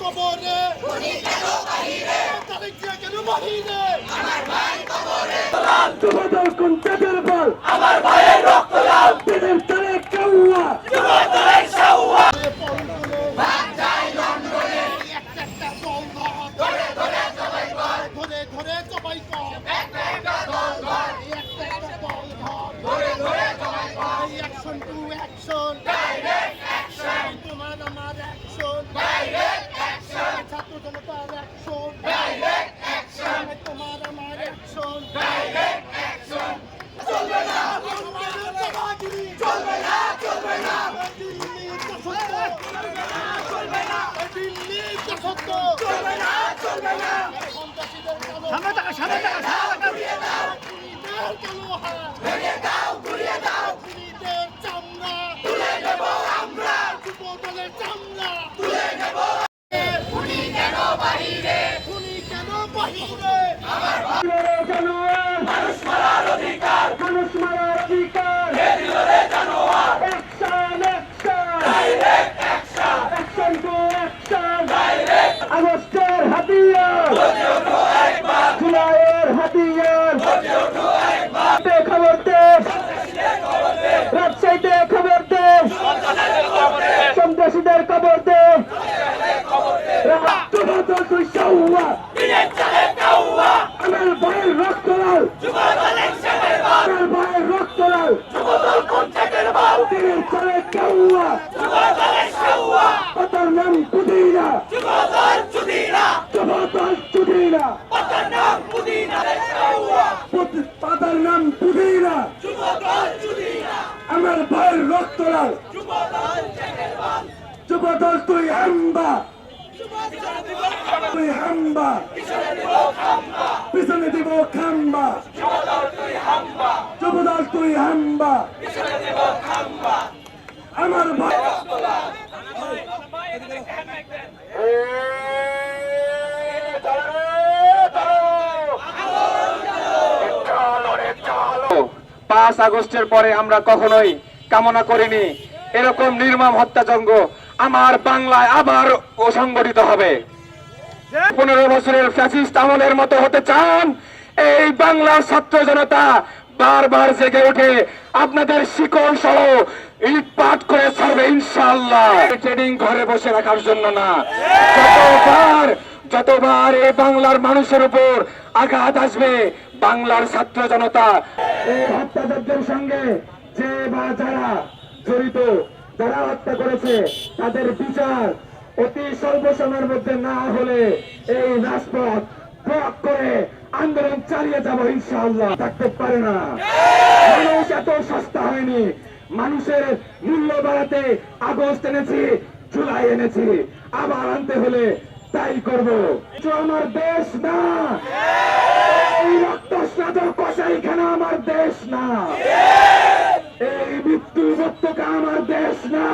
কবরে তারিখ জিয়া কেন বাহিরে যুবদল কোন চাঁদের বল আমার ভাইয়ের রক্ত লাল দিনের তারে কাউয়া একটা একটা দল ধরে ধরে সবাই কর ধরে ধরে সবাই কর একটা একটা দল ধর একটা একটা দল ধর ধরে ধরে সবাই কর action to action direct action তোমার আমার অ্যাকশন ডাইরেক্ট অ্যাকশন ছাত্র জনতার অ্যাকশন ডাইরেক্ট অ্যাকশন তোমার আমার অ্যাকশন ডাইরেক্ট অ্যাকশন চলবে না চলবে না চলবে না দিল্লি চলবে না চলবে না দিল্লি সত্য। চলবে না চলবে না। সামনে টাকা সামনে টাকা সামনে টাকা ঘুরিয়ে দাও। খুনিদের কালো হাত ভেঙে দাও ঘুরিয়ে দাও। খুনিদের চামড়া। তুলে নেব আমরা। যুবদলের চামড়া। তুলে নেব খুনি কেন বাহিরে? খুনি কেন বাহিরে? মানুষ মারার অধিকার। মানুষ মারার জুলাইয়ের হাতিয়ার দে খবর দে রাজশাহীতে খবর দে সন্ত্রাসীদের খবর দে আমার রক্ত লাল আমার ভাইয়ের রক্ত পাতার নাম পুদিনা যুবদল চুদিনা ভাইয়ের রক্ত লাল যুবদল তুই হাম্বা। তুই হাম্বা। পিছনে দিব খাম্বা। যুবদল তুই হাম্বা। আমার ভাই পাঁচ আগস্টের পরে আমরা কখনোই কামনা করিনি। এরকম নির্মম হত্যাযজ্ঞ আমার বাংলায় আবার সংগঠিত হবে। পনেরো বছরের ফ্যাসিস্ট আমলের মতো হতে চান এই বাংলার ছাত্র জনতা বারবার জেগে উঠে আপনাদের শিকল সহ ইট পাট করে ছাড়বে ইনশাল্লাহ ট্রেনিং ঘরে বসে রাখার জন্য না। যতবার যতবার এই বাংলার মানুষের উপর আঘাত আসবে, বাংলার ছাত্র জনতা এই হত্যাযজ্ঞের সঙ্গে যে বা যারা জড়িত, যারা হত্যা করেছে, তাদের বিচার অতি স্বল্প সময়ের মধ্যে না হলে এই রাজপথ ব্লক করে আন্দোলন চালিয়ে যাব ইনশাআল্লাহ। থাকতে পারে না। মানুষ এত সস্তা হয়নি। মানুষের মূল্য বাড়াতে আগস্ট এনেছি, জুলাই এনেছি। আবার আনতে হলে তাই করব। আমার দেশ না। এই রক্তস্নাত কসাইখানা আমার দেশ না? উপত্যকা আমার দেশ না।